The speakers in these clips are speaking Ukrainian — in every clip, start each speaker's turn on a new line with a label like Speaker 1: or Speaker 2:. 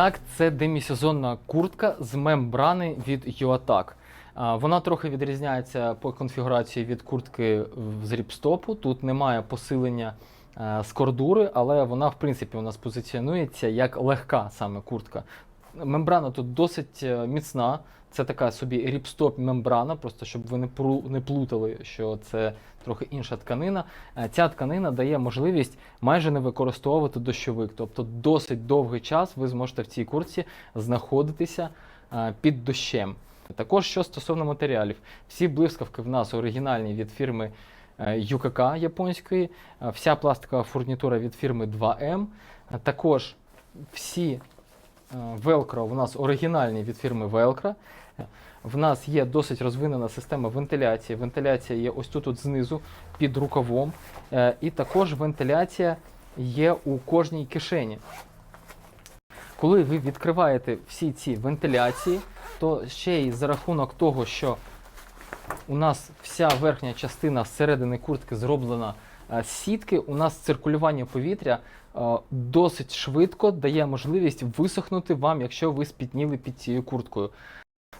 Speaker 1: так, це демісезонна куртка з мембрани від UATAC. Вона трохи відрізняється по конфігурації від куртки з ріпстопу. Тут немає посилення е, з кордури, але вона, в принципі, у нас позиціонується як легка саме куртка. Мембрана тут досить е, міцна. Це така собі ріпстоп мембрана, просто щоб ви не не плутали, що це трохи інша тканина. Е, Ця тканина дає можливість майже не використовувати дощовик. Тобто досить довгий час ви зможете в цій куртці знаходитися е, під дощем. Також що стосовно матеріалів, всі блискавки в нас оригінальні від фірми UKK японської, вся пластикова фурнітура від фірми 2M. Е, Також всі Velcro у нас оригінальні від фірми Velcro. Е, В нас є досить розвинена система вентиляції. Вентиляція є ось тут, знизу під рукавом. Е, І також вентиляція є у кожній кишені. Коли ви відкриваєте всі ці вентиляції, то ще й за рахунок того, що у нас вся верхня частина зсередини куртки зроблена е, сітки, у нас циркулювання повітря е, досить швидко дає можливість висохнути вам, якщо ви спітніли під цією курткою.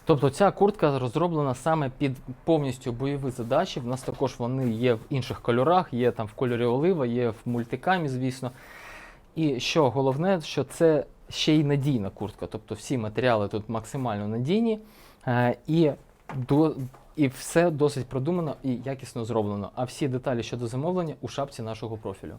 Speaker 1: Тобто ця куртка розроблена саме під повністю бойові задачі. В нас також вони є в інших кольорах, є там в кольорі олива, є в мультикамі, звісно. І що головне, що це ще й надійна куртка. Тобто всі матеріали тут максимально надійні, е, і, і все досить продумано і якісно зроблено. А всі деталі щодо замовлення у шапці нашого профілю.